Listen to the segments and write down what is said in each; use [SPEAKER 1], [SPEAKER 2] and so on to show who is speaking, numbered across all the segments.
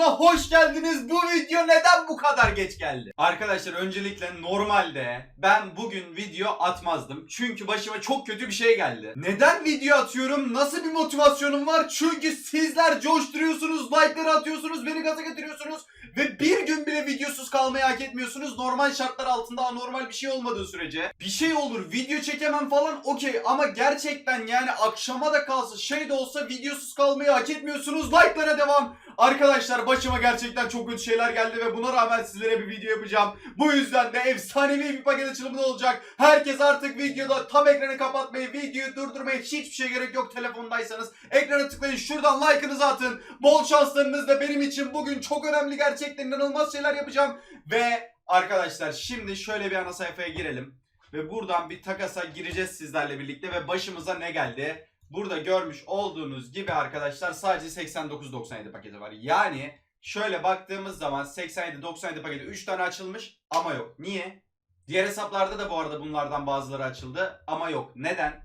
[SPEAKER 1] videosuna hoş geldiniz. Bu video neden bu kadar geç geldi? Arkadaşlar öncelikle normalde ben bugün video atmazdım. Çünkü başıma çok kötü bir şey geldi. Neden video atıyorum? Nasıl bir motivasyonum var? Çünkü sizler coşturuyorsunuz, like'ları atıyorsunuz, beni gaza getiriyorsunuz. Ve bir gün bile videosuz kalmayı hak etmiyorsunuz. Normal şartlar altında anormal bir şey olmadığı sürece. Bir şey olur video çekemem falan okey ama gerçekten yani akşama da kalsa şey de olsa videosuz kalmayı hak etmiyorsunuz. Like'lara devam. Arkadaşlar başıma gerçekten çok kötü şeyler geldi ve buna rağmen sizlere bir video yapacağım. Bu yüzden de efsanevi bir paket açılımı olacak. Herkes artık videoda tam ekranı kapatmayı, videoyu durdurmayı hiçbir şey gerek yok telefondaysanız. Ekrana tıklayın şuradan like'ınızı atın. Bol şanslarınız da benim için bugün çok önemli gerçekten inanılmaz şeyler yapacağım. Ve arkadaşlar şimdi şöyle bir ana sayfaya girelim. Ve buradan bir takasa gireceğiz sizlerle birlikte ve başımıza ne geldi? Burada görmüş olduğunuz gibi arkadaşlar sadece 89.97 paketi var. Yani şöyle baktığımız zaman 87-97 paketi 3 tane açılmış ama yok. Niye? Diğer hesaplarda da bu arada bunlardan bazıları açıldı ama yok. Neden?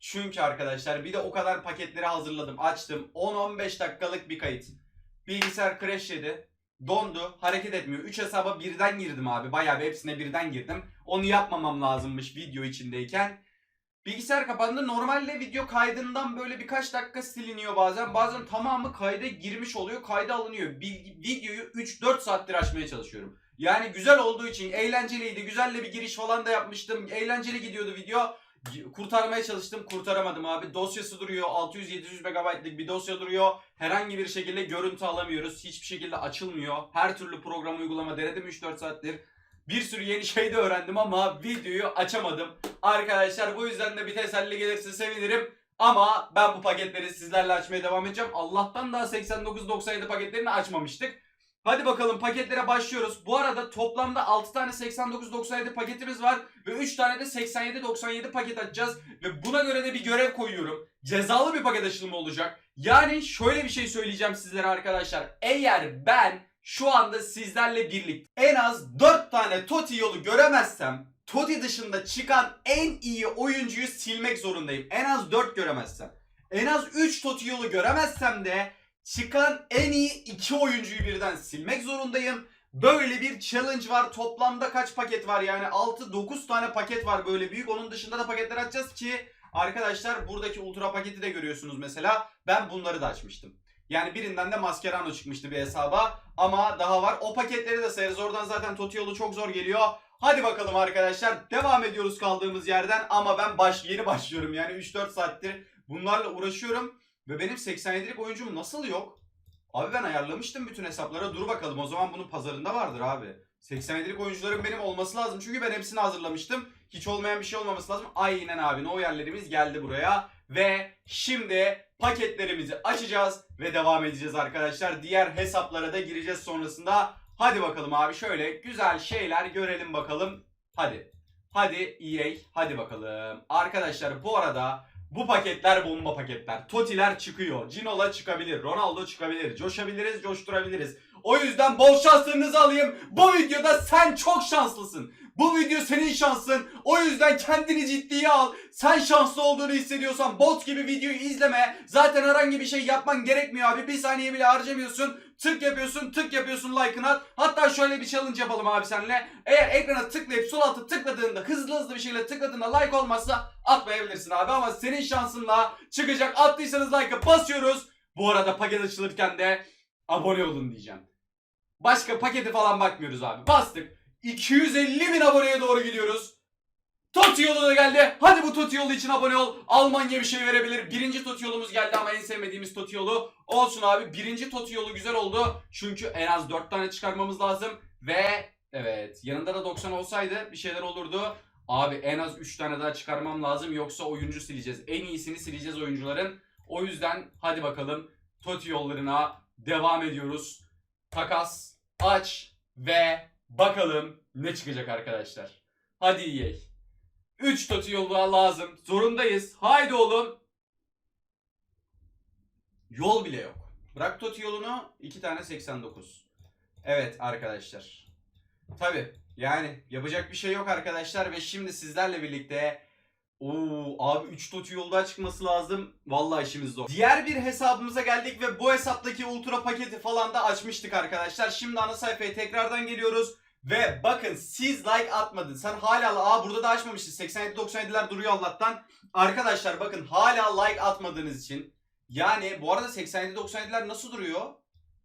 [SPEAKER 1] Çünkü arkadaşlar bir de o kadar paketleri hazırladım, açtım. 10-15 dakikalık bir kayıt. Bilgisayar crash yedi. Dondu. Hareket etmiyor. 3 hesaba birden girdim abi. Bayağı bir hepsine birden girdim. Onu yapmamam lazımmış video içindeyken. Bilgisayar kapandı. Normalde video kaydından böyle birkaç dakika siliniyor bazen. Bazen tamamı kayda girmiş oluyor. Kayda alınıyor. Bilgi, videoyu 3-4 saattir açmaya çalışıyorum. Yani güzel olduğu için eğlenceliydi. Güzel de bir giriş falan da yapmıştım. Eğlenceli gidiyordu video. Kurtarmaya çalıştım. Kurtaramadım abi. Dosyası duruyor. 600-700 MB'lık bir dosya duruyor. Herhangi bir şekilde görüntü alamıyoruz. Hiçbir şekilde açılmıyor. Her türlü program uygulama denedim 3-4 saattir. Bir sürü yeni şey de öğrendim ama videoyu açamadım. Arkadaşlar bu yüzden de bir teselli gelirse sevinirim. Ama ben bu paketleri sizlerle açmaya devam edeceğim. Allah'tan daha 89-97 paketlerini açmamıştık. Hadi bakalım paketlere başlıyoruz. Bu arada toplamda 6 tane 89-97 paketimiz var. Ve 3 tane de 87-97 paket açacağız. Ve buna göre de bir görev koyuyorum. Cezalı bir paket açılımı olacak. Yani şöyle bir şey söyleyeceğim sizlere arkadaşlar. Eğer ben şu anda sizlerle birlikte en az 4 tane Toti yolu göremezsem Toti dışında çıkan en iyi oyuncuyu silmek zorundayım. En az 4 göremezsem. En az 3 Toti yolu göremezsem de çıkan en iyi 2 oyuncuyu birden silmek zorundayım. Böyle bir challenge var. Toplamda kaç paket var yani 6-9 tane paket var böyle büyük. Onun dışında da paketler açacağız ki arkadaşlar buradaki ultra paketi de görüyorsunuz mesela. Ben bunları da açmıştım. Yani birinden de Mascherano çıkmıştı bir hesaba. Ama daha var. O paketleri de sayarız. Oradan zaten Toti yolu çok zor geliyor. Hadi bakalım arkadaşlar. Devam ediyoruz kaldığımız yerden. Ama ben baş, yeni başlıyorum. Yani 3-4 saattir bunlarla uğraşıyorum. Ve benim 87'lik oyuncum nasıl yok? Abi ben ayarlamıştım bütün hesaplara. Dur bakalım o zaman bunun pazarında vardır abi. 87'lik oyuncularım benim olması lazım. Çünkü ben hepsini hazırlamıştım. Hiç olmayan bir şey olmaması lazım. Aynen abi. No yerlerimiz geldi buraya. Ve şimdi paketlerimizi açacağız ve devam edeceğiz arkadaşlar. Diğer hesaplara da gireceğiz sonrasında. Hadi bakalım abi şöyle güzel şeyler görelim bakalım. Hadi. Hadi EA hadi bakalım. Arkadaşlar bu arada bu paketler bomba paketler. Totiler çıkıyor. Cinola çıkabilir. Ronaldo çıkabilir. Coşabiliriz, coşturabiliriz. O yüzden bol şanslarınızı alayım. Bu videoda sen çok şanslısın. Bu video senin şansın. O yüzden kendini ciddiye al. Sen şanslı olduğunu hissediyorsan bot gibi videoyu izleme. Zaten herhangi bir şey yapman gerekmiyor abi. Bir saniye bile harcamıyorsun. Tık yapıyorsun, tık yapıyorsun like'ını at. Hatta şöyle bir challenge yapalım abi seninle. Eğer ekrana tıklayıp sol altı tıkladığında, hızlı hızlı bir şeyle tıkladığında like olmazsa atmayabilirsin abi. Ama senin şansınla çıkacak. Attıysanız like'a basıyoruz. Bu arada paket açılırken de abone olun diyeceğim. Başka paketi falan bakmıyoruz abi. Bastık. 250 bin aboneye doğru gidiyoruz. Toti yolu da geldi. Hadi bu Toti yolu için abone ol. Almanya bir şey verebilir. Birinci Toti yolumuz geldi ama en sevmediğimiz Toti yolu. Olsun abi. Birinci Toti yolu güzel oldu. Çünkü en az 4 tane çıkarmamız lazım. Ve evet yanında da 90 olsaydı bir şeyler olurdu. Abi en az 3 tane daha çıkarmam lazım. Yoksa oyuncu sileceğiz. En iyisini sileceğiz oyuncuların. O yüzden hadi bakalım Toti yollarına devam ediyoruz. Takas, aç ve bakalım ne çıkacak arkadaşlar. Hadi EA. 3 Toti yolu lazım. Zorundayız. Haydi oğlum. Yol bile yok. Bırak Toti yolunu 2 tane 89. Evet arkadaşlar. Tabi yani yapacak bir şey yok arkadaşlar ve şimdi sizlerle birlikte Oo abi 3 toti yolda çıkması lazım. Vallahi işimiz zor. Diğer bir hesabımıza geldik ve bu hesaptaki ultra paketi falan da açmıştık arkadaşlar. Şimdi ana sayfaya tekrardan geliyoruz. Ve bakın siz like atmadın. Sen hala aa burada da açmamışız. 87-97'ler duruyor Allah'tan. Arkadaşlar bakın hala like atmadığınız için. Yani bu arada 87-97'ler nasıl duruyor?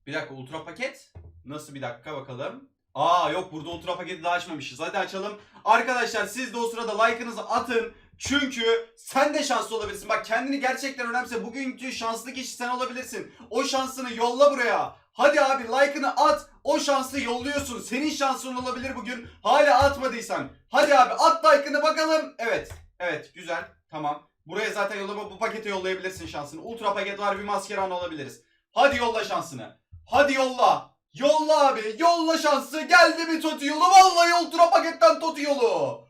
[SPEAKER 1] Bir dakika ultra paket. Nasıl bir dakika bakalım. Aa yok burada ultra paketi daha açmamışız. Hadi açalım. Arkadaşlar siz de o sırada like'ınızı atın. Çünkü sen de şanslı olabilirsin. Bak kendini gerçekten önemse. Bugünkü şanslı kişi sen olabilirsin. O şansını yolla buraya. Hadi abi like'ını at. O şansı yolluyorsun. Senin şansın olabilir bugün. Hala atmadıysan. Hadi abi at like'ını bakalım. Evet. Evet güzel. Tamam. Buraya zaten yollama bu pakete yollayabilirsin şansını. Ultra paket var bir maskeran olabiliriz. Hadi yolla şansını. Hadi yolla. Yolla abi. Yolla şansı. Geldi mi Toti yolu? Vallahi ultra paketten Toti yolu.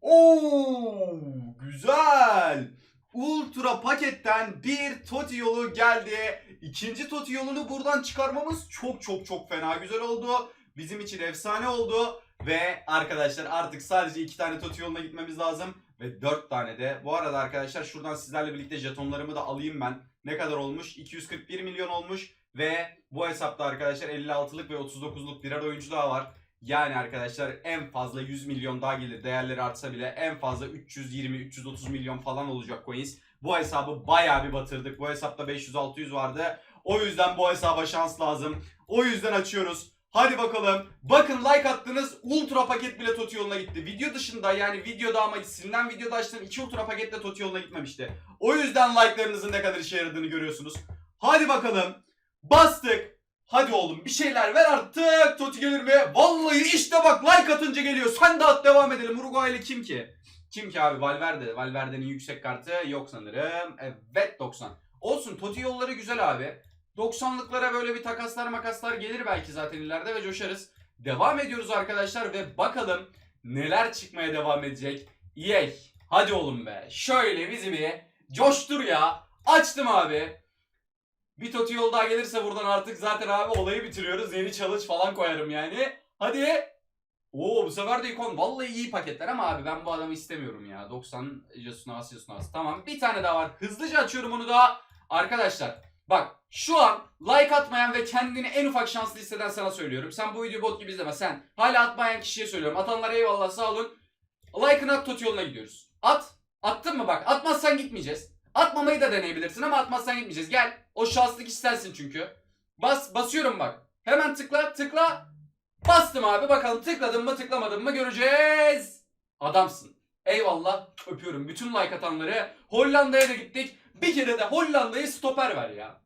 [SPEAKER 1] Oo, güzel. Ultra paketten bir Toti yolu geldi. İkinci Toti yolunu buradan çıkarmamız çok çok çok fena güzel oldu. Bizim için efsane oldu. Ve arkadaşlar artık sadece iki tane Toti yoluna gitmemiz lazım. Ve dört tane de. Bu arada arkadaşlar şuradan sizlerle birlikte jetonlarımı da alayım ben. Ne kadar olmuş? 241 milyon olmuş. Ve bu hesapta arkadaşlar 56'lık ve 39'luk birer oyuncu daha var. Yani arkadaşlar en fazla 100 milyon daha gelir. Değerleri artsa bile en fazla 320-330 milyon falan olacak coins. Bu hesabı bayağı bir batırdık. Bu hesapta 500-600 vardı. O yüzden bu hesaba şans lazım. O yüzden açıyoruz. Hadi bakalım. Bakın like attınız. Ultra paket bile Toti yoluna gitti. Video dışında yani videoda ama silinen videoda açtığım 2 ultra paket de Toti yoluna gitmemişti. O yüzden like'larınızın ne kadar işe yaradığını görüyorsunuz. Hadi bakalım. Bastık. Hadi oğlum bir şeyler ver artık. Toti gelir mi? Vallahi işte bak like atınca geliyor. Sen de at devam edelim. Uruguaylı kim ki? Kim ki abi? Valverde. Valverde'nin yüksek kartı yok sanırım. Evet 90. Olsun Toti yolları güzel abi. 90'lıklara böyle bir takaslar makaslar gelir belki zaten ileride ve coşarız. Devam ediyoruz arkadaşlar ve bakalım neler çıkmaya devam edecek. EA hadi oğlum be. Şöyle bizi bir coştur ya. Açtım abi. Bir Toti yol daha gelirse buradan artık zaten abi olayı bitiriyoruz. Yeni challenge falan koyarım yani. Hadi. Oo bu sefer de ikon. Vallahi iyi paketler ama abi ben bu adamı istemiyorum ya. 90 Jasunas Jasunas. Tamam bir tane daha var. Hızlıca açıyorum onu da. Arkadaşlar bak şu an like atmayan ve kendini en ufak şanslı hisseden sana söylüyorum. Sen bu videoyu bot gibi izleme. Sen hala atmayan kişiye söylüyorum. Atanlara eyvallah sağ olun. Like'ını at Toti yoluna gidiyoruz. At. Attın mı bak. Atmazsan gitmeyeceğiz. Atmamayı da deneyebilirsin ama atmazsan gitmeyeceğiz. Gel. O şanslı kişi çünkü. Bas basıyorum bak. Hemen tıkla tıkla. Bastım abi bakalım tıkladım mı tıklamadım mı göreceğiz. Adamsın. Eyvallah öpüyorum bütün like atanları. Hollanda'ya da gittik. Bir kere de Hollanda'yı stoper ver ya.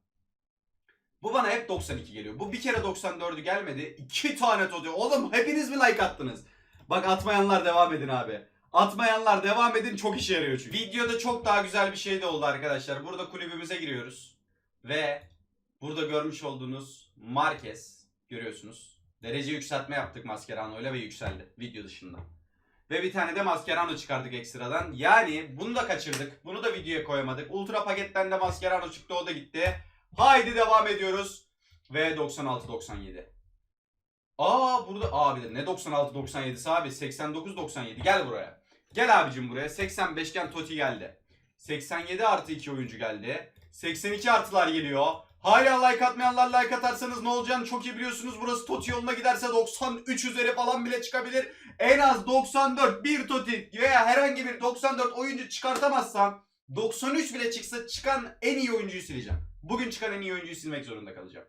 [SPEAKER 1] Bu bana hep 92 geliyor. Bu bir kere 94'ü gelmedi. İki tane Toti. Oğlum hepiniz mi like attınız? Bak atmayanlar devam edin abi. Atmayanlar devam edin çok işe yarıyor çünkü. Videoda çok daha güzel bir şey de oldu arkadaşlar. Burada kulübümüze giriyoruz. Ve burada görmüş olduğunuz Marquez görüyorsunuz. Derece yükseltme yaptık Mascherano ile ve yükseldi video dışında. Ve bir tane de Mascherano çıkardık ekstradan. Yani bunu da kaçırdık. Bunu da videoya koyamadık. Ultra paketten de Mascherano çıktı o da gitti. Haydi devam ediyoruz. Ve 96-97. Aa burada abi ne 96-97'si abi 89-97 gel buraya. Gel abicim buraya 85 iken Toti geldi. 87 artı 2 oyuncu geldi. 82 artılar geliyor. Hala like atmayanlar like atarsanız ne olacağını çok iyi biliyorsunuz. Burası Toti yoluna giderse 93 üzeri falan bile çıkabilir. En az 94 bir Toti veya herhangi bir 94 oyuncu çıkartamazsam 93 bile çıksa çıkan en iyi oyuncuyu sileceğim. Bugün çıkan en iyi oyuncuyu silmek zorunda kalacağım.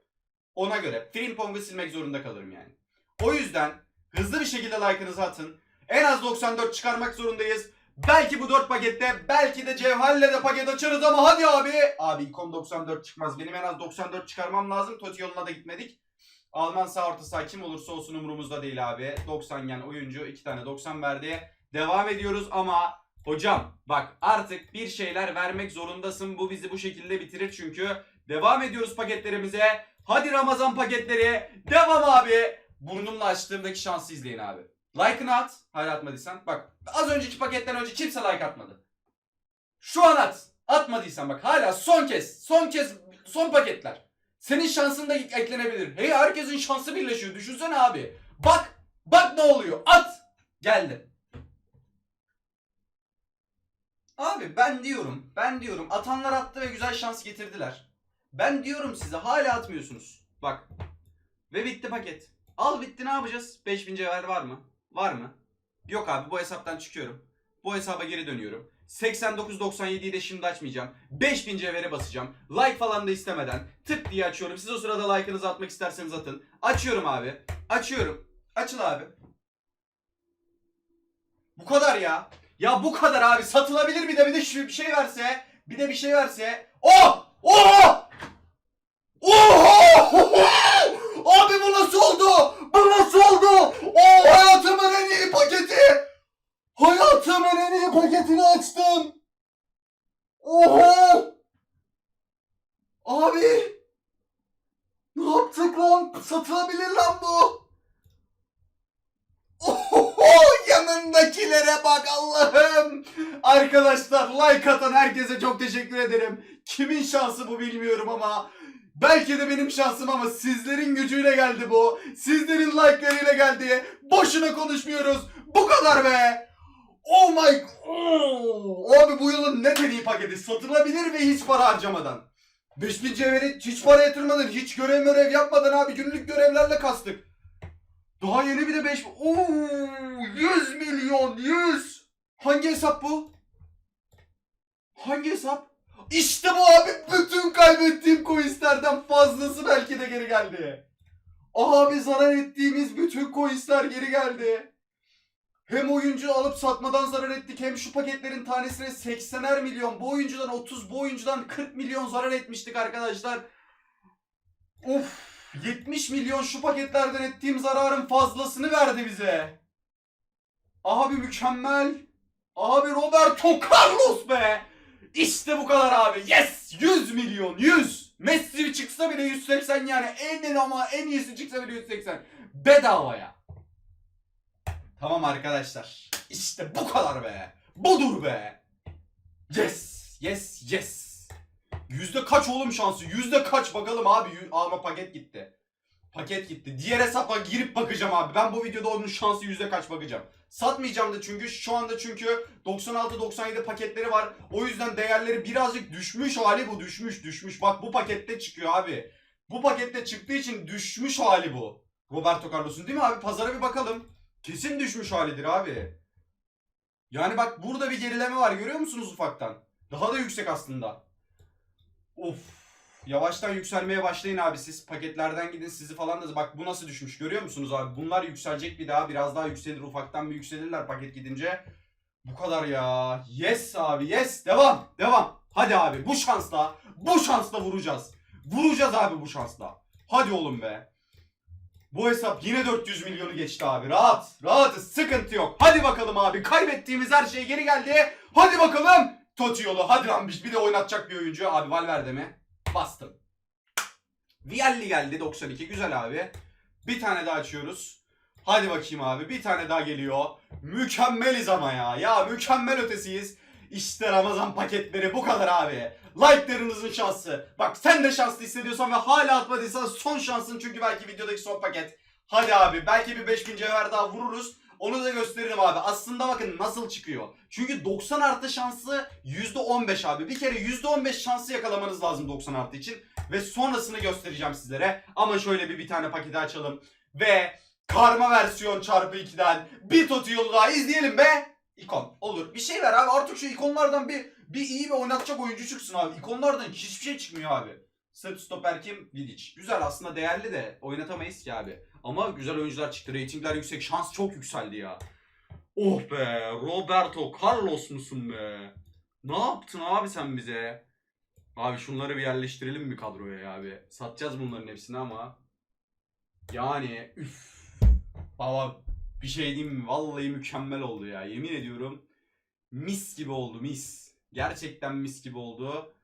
[SPEAKER 1] Ona göre Frimpong'u silmek zorunda kalırım yani. O yüzden hızlı bir şekilde like'ınızı atın. En az 94 çıkarmak zorundayız. Belki bu 4 pakette belki de Cevher'le de paket açarız ama hadi abi. Abi ikon 94 çıkmaz. Benim en az 94 çıkarmam lazım. Toti yoluna da gitmedik. Alman sağ orta saha kim olursa olsun umurumuzda değil abi. 90 yani oyuncu 2 tane 90 verdi. Devam ediyoruz ama hocam bak artık bir şeyler vermek zorundasın. Bu bizi bu şekilde bitirir çünkü. Devam ediyoruz paketlerimize. Hadi Ramazan paketleri. Devam abi. Burnumla açtığımdaki şansı izleyin abi. Like'ını at. Hala atmadıysan. Bak az önceki paketten önce kimse like atmadı. Şu an at. Atmadıysan bak hala son kez. Son kez son paketler. Senin şansın da eklenebilir. Hey herkesin şansı birleşiyor. Düşünsene abi. Bak. Bak ne oluyor. At. Geldi. Abi ben diyorum, ben diyorum atanlar attı ve güzel şans getirdiler. Ben diyorum size hala atmıyorsunuz. Bak. Ve bitti paket. Al bitti ne yapacağız? 5000 cevher var mı? Var mı? Yok abi bu hesaptan çıkıyorum. Bu hesaba geri dönüyorum. 89.97'yi de şimdi açmayacağım. 5000 cevhere basacağım. Like falan da istemeden tık diye açıyorum. Siz o sırada like'ınızı atmak isterseniz atın. Açıyorum abi. Açıyorum. Açıl abi. Bu kadar ya. Ya bu kadar abi. Satılabilir bir de bir de şu bir şey verse. Bir de bir şey verse. Oh! Oh! Oha! Abi bu nasıl oldu? Bu nasıl oldu? Oh hayatımın en iyi paketi. Hayatımın en iyi paketini açtım. Oha! Abi! Ne yaptık lan? Satılabilir lan bu. Oho! Yanındakilere bak Allah'ım. Arkadaşlar like atan herkese çok teşekkür ederim. Kimin şansı bu bilmiyorum ama belki de benim şansım ama sizlerin gücüyle geldi bu. Sizlerin like'larıyla geldi. Boşuna konuşmuyoruz. Bu kadar be. Oh my oh. Abi bu yılın ne iyi paketi satılabilir ve hiç para harcamadan. 5000 cevheri hiç para yatırmadan, hiç görev görev yapmadan abi günlük görevlerle kastık. Daha yeni bir de 5 Oo 100 milyon 100. Hangi hesap bu? Hangi hesap? İşte bu abi bütün kaybettiğim coinslerden fazlası belki de geri geldi. Abi zarar ettiğimiz bütün coinsler geri geldi. Hem oyuncu alıp satmadan zarar ettik hem şu paketlerin tanesine 80'er milyon. Bu oyuncudan 30, bu oyuncudan 40 milyon zarar etmiştik arkadaşlar. Of 70 milyon şu paketlerden ettiğim zararın fazlasını verdi bize. Abi mükemmel. Abi Roberto Carlos be. İşte bu kadar abi. Yes! 100 milyon 100. Messi çıksa bile 180 yani en ama en iyisi çıksa bile 180. Bedavaya. Tamam arkadaşlar. İşte bu kadar be. Budur be. Yes. Yes. Yes. Yüzde kaç oğlum şansı? Yüzde kaç bakalım abi. Ama paket gitti. Paket gitti. Diğer hesapa girip bakacağım abi. Ben bu videoda onun şansı yüzde kaç bakacağım. Satmayacağım da çünkü şu anda çünkü 96-97 paketleri var. O yüzden değerleri birazcık düşmüş hali bu. Düşmüş düşmüş. Bak bu pakette çıkıyor abi. Bu pakette çıktığı için düşmüş hali bu. Roberto Carlos'un değil mi abi? Pazara bir bakalım. Kesin düşmüş halidir abi. Yani bak burada bir gerileme var görüyor musunuz ufaktan? Daha da yüksek aslında. Of. Yavaştan yükselmeye başlayın abi siz. Paketlerden gidin sizi falan da bak bu nasıl düşmüş görüyor musunuz abi? Bunlar yükselecek bir daha biraz daha yükselir ufaktan bir yükselirler paket gidince. Bu kadar ya. Yes abi yes. Devam devam. Hadi abi bu şansla bu şansla vuracağız. Vuracağız abi bu şansla. Hadi oğlum be. Bu hesap yine 400 milyonu geçti abi. Rahat. Rahatız. Sıkıntı yok. Hadi bakalım abi. Kaybettiğimiz her şey geri geldi. Hadi bakalım. Totti yolu. Hadi lan bir de oynatacak bir oyuncu. Abi Valverde mi? Bastım. Vialli geldi 92. Güzel abi. Bir tane daha açıyoruz. Hadi bakayım abi. Bir tane daha geliyor. Mükemmeliz ama ya. Ya mükemmel ötesiyiz. İşte Ramazan paketleri bu kadar abi. Like'larınızın şansı. Bak sen de şanslı hissediyorsan ve hala atmadıysan son şansın çünkü belki videodaki son paket. Hadi abi belki bir 5000 cevher daha vururuz. Onu da gösteririm abi. Aslında bakın nasıl çıkıyor. Çünkü 90 artı şansı %15 abi. Bir kere %15 şansı yakalamanız lazım 90 artı için. Ve sonrasını göstereceğim sizlere. Ama şöyle bir bir tane paketi açalım. Ve karma versiyon çarpı 2'den bir Totti yolu daha izleyelim be. İkon olur. Bir şey ver abi artık şu ikonlardan bir bir iyi bir oynatacak oyuncu çıksın abi. İkonlardan hiçbir şey çıkmıyor abi. Sırt stoper kim? Vidic. Güzel aslında değerli de oynatamayız ki abi. Ama güzel oyuncular çıktı. Ratingler yüksek. Şans çok yükseldi ya. Oh be. Roberto Carlos musun be? Ne yaptın abi sen bize? Abi şunları bir yerleştirelim mi kadroya ya abi? Satacağız bunların hepsini ama. Yani üf. Baba bir şey diyeyim mi? Vallahi mükemmel oldu ya. Yemin ediyorum. Mis gibi oldu mis. Gerçekten mis gibi oldu.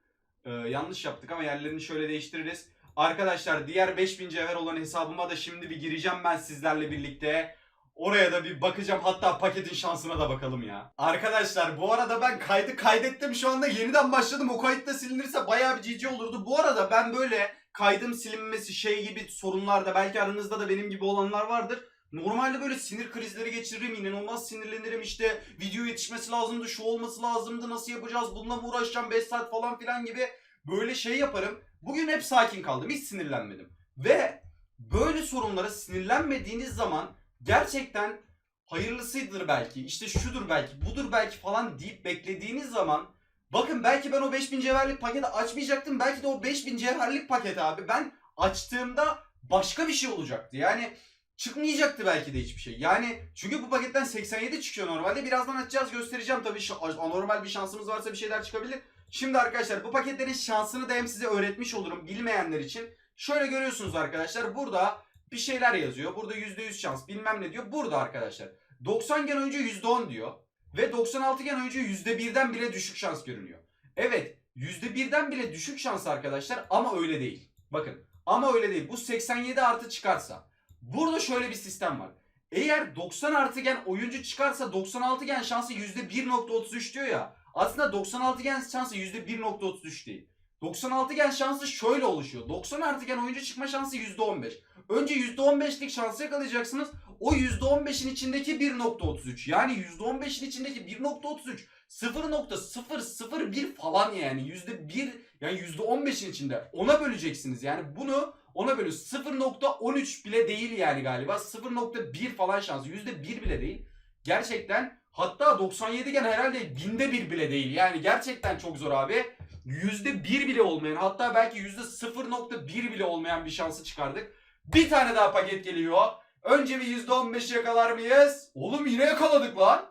[SPEAKER 1] Ee, yanlış yaptık ama yerlerini şöyle değiştiririz. Arkadaşlar diğer 5000 cevher olan hesabıma da şimdi bir gireceğim ben sizlerle birlikte. Oraya da bir bakacağım hatta paketin şansına da bakalım ya. Arkadaşlar bu arada ben kaydı kaydettim şu anda yeniden başladım. O kayıt da silinirse bayağı bir cici olurdu. Bu arada ben böyle kaydım silinmesi şey gibi sorunlarda belki aranızda da benim gibi olanlar vardır. Normalde böyle sinir krizleri geçiririm, inanılmaz sinirlenirim işte video yetişmesi lazımdı, şu olması lazımdı, nasıl yapacağız, bununla mı uğraşacağım 5 saat falan filan gibi böyle şey yaparım. Bugün hep sakin kaldım, hiç sinirlenmedim. Ve böyle sorunlara sinirlenmediğiniz zaman gerçekten hayırlısıdır belki, işte şudur belki, budur belki falan deyip beklediğiniz zaman bakın belki ben o 5000 cevherlik paketi açmayacaktım. Belki de o 5000 cevherlik paket abi ben açtığımda başka bir şey olacaktı. Yani çıkmayacaktı belki de hiçbir şey. Yani çünkü bu paketten 87 çıkıyor normalde. Birazdan açacağız göstereceğim tabii anormal bir şansımız varsa bir şeyler çıkabilir. Şimdi arkadaşlar bu paketlerin şansını da hem size öğretmiş olurum bilmeyenler için. Şöyle görüyorsunuz arkadaşlar burada bir şeyler yazıyor. Burada %100 şans bilmem ne diyor. Burada arkadaşlar 90 gen oyuncu %10 diyor. Ve 96 gen oyuncu %1'den bile düşük şans görünüyor. Evet %1'den bile düşük şans arkadaşlar ama öyle değil. Bakın ama öyle değil. Bu 87 artı çıkarsa. Burada şöyle bir sistem var. Eğer 90 artı gen oyuncu çıkarsa 96 gen şansı %1.33 diyor ya. Aslında 96 gen şansı %1.33 değil. 96 gen şansı şöyle oluşuyor. 90 artı gen oyuncu çıkma şansı %15. Önce %15'lik şansı yakalayacaksınız. O %15'in içindeki 1.33. Yani %15'in içindeki 1.33 0.001 falan yani %1 yani %15'in içinde ona böleceksiniz. Yani bunu ona bölü 0.13 bile değil yani galiba. 0.1 falan şansı. %1 bile değil. Gerçekten hatta 97 gen herhalde binde bir bile değil. Yani gerçekten çok zor abi. %1 bile olmayan hatta belki %0.1 bile olmayan bir şansı çıkardık. Bir tane daha paket geliyor. Önce bir %15 yakalar mıyız? Oğlum yine yakaladık lan.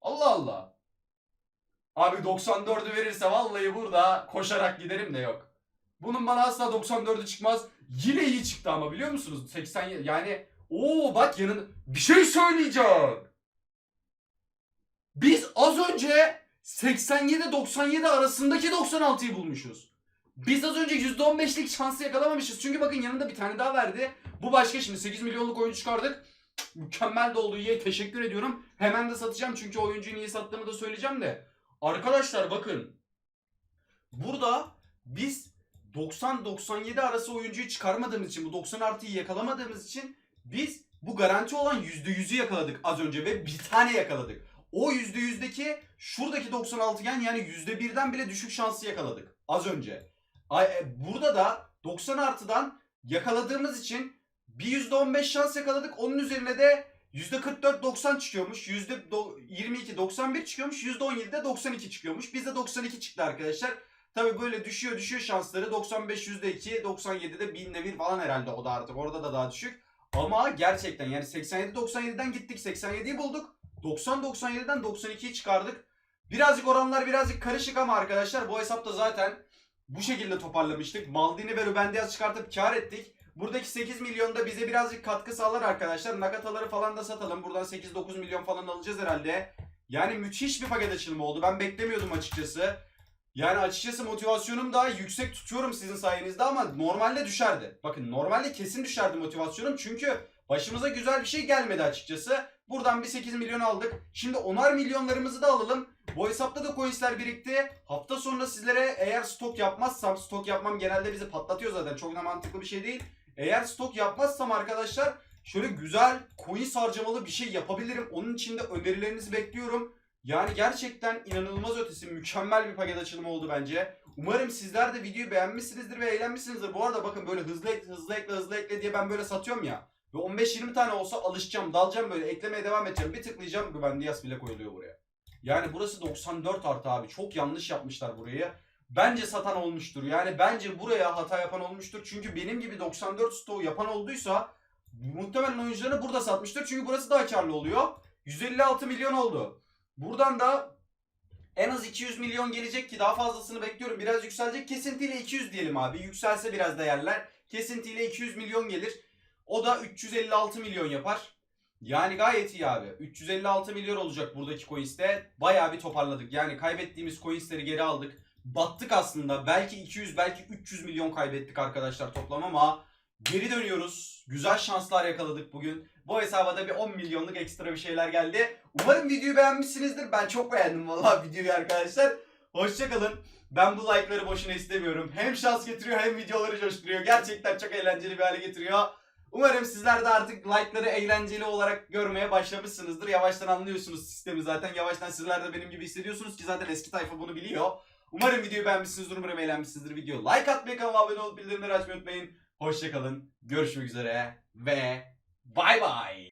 [SPEAKER 1] Allah Allah. Abi 94'ü verirse vallahi burada koşarak giderim de yok. Bunun bana asla 94'ü çıkmaz. Yine iyi çıktı ama biliyor musunuz? 80 yani Oo bak yanın bir şey söyleyeceğim. Biz az önce 87-97 arasındaki 96'yı bulmuşuz. Biz az önce %15'lik şansı yakalamamışız. Çünkü bakın yanında bir tane daha verdi. Bu başka şimdi 8 milyonluk oyuncu çıkardık. Mükemmel de oldu. İyi teşekkür ediyorum. Hemen de satacağım çünkü oyuncuyu niye sattığımı da söyleyeceğim de. Arkadaşlar bakın. Burada biz 90-97 arası oyuncuyu çıkarmadığımız için bu 90 artıyı yakalamadığımız için biz bu garanti olan %100'ü yakaladık az önce ve bir tane yakaladık. O %100'deki şuradaki 96 gen yani %1'den bile düşük şansı yakaladık az önce. E, burada da 90 artıdan yakaladığımız için bir %15 şans yakaladık. Onun üzerine de %44 90 çıkıyormuş. %22 91 çıkıyormuş. %17 de 92 çıkıyormuş. Bizde 92 çıktı arkadaşlar. Tabi böyle düşüyor düşüyor şansları. 95 %2, 97'de binde bir falan herhalde o da artık. Orada da daha düşük. Ama gerçekten yani 87 97'den gittik. 87'yi bulduk. 90 97'den 92'yi çıkardık. Birazcık oranlar birazcık karışık ama arkadaşlar bu hesapta zaten bu şekilde toparlamıştık. Maldini ve Ruben çıkartıp kar ettik. Buradaki 8 milyon da bize birazcık katkı sağlar arkadaşlar. Nakataları falan da satalım. Buradan 8-9 milyon falan alacağız herhalde. Yani müthiş bir paket açılımı oldu. Ben beklemiyordum açıkçası. Yani açıkçası motivasyonum daha yüksek tutuyorum sizin sayenizde ama normalde düşerdi. Bakın normalde kesin düşerdi motivasyonum çünkü başımıza güzel bir şey gelmedi açıkçası. Buradan bir 8 milyon aldık. Şimdi onar milyonlarımızı da alalım. Bu hesapta da coinsler birikti. Hafta sonunda sizlere eğer stok yapmazsam, stok yapmam genelde bizi patlatıyor zaten. Çok da mantıklı bir şey değil. Eğer stok yapmazsam arkadaşlar şöyle güzel coins harcamalı bir şey yapabilirim. Onun için de önerilerinizi bekliyorum. Yani gerçekten inanılmaz ötesi mükemmel bir paket açılımı oldu bence. Umarım sizler de videoyu beğenmişsinizdir ve eğlenmişsinizdir. Bu arada bakın böyle hızlı ekle, hızlı ekle, hızlı ekle diye ben böyle satıyorum ya. Ve 15-20 tane olsa alışacağım, dalacağım böyle eklemeye devam edeceğim. Bir tıklayacağım Güven Diaz bile koyuluyor buraya. Yani burası 94 artı abi. Çok yanlış yapmışlar burayı. Bence satan olmuştur. Yani bence buraya hata yapan olmuştur. Çünkü benim gibi 94 stoğu yapan olduysa muhtemelen oyuncularını burada satmıştır. Çünkü burası daha karlı oluyor. 156 milyon oldu. Buradan da en az 200 milyon gelecek ki daha fazlasını bekliyorum. Biraz yükselecek. Kesintiyle 200 diyelim abi. Yükselse biraz değerler. Kesintiyle 200 milyon gelir. O da 356 milyon yapar. Yani gayet iyi abi. 356 milyon olacak buradaki coins'te. Bayağı bir toparladık. Yani kaybettiğimiz coins'leri geri aldık. Battık aslında. Belki 200 belki 300 milyon kaybettik arkadaşlar toplam ama geri dönüyoruz. Güzel şanslar yakaladık bugün. Bu hesaba da bir 10 milyonluk ekstra bir şeyler geldi. Umarım videoyu beğenmişsinizdir. Ben çok beğendim vallahi videoyu arkadaşlar. Hoşçakalın. Ben bu like'ları boşuna istemiyorum. Hem şans getiriyor hem videoları coşturuyor. Gerçekten çok eğlenceli bir hale getiriyor. Umarım sizler de artık like'ları eğlenceli olarak görmeye başlamışsınızdır. Yavaştan anlıyorsunuz sistemi zaten. Yavaştan sizler de benim gibi hissediyorsunuz ki zaten eski tayfa bunu biliyor. Umarım videoyu beğenmişsinizdir, umarım eğlenmişsinizdir. Video like atmayı, kanala abone olup bildirimleri açmayı unutmayın. Hoşçakalın, görüşmek üzere ve bay bay.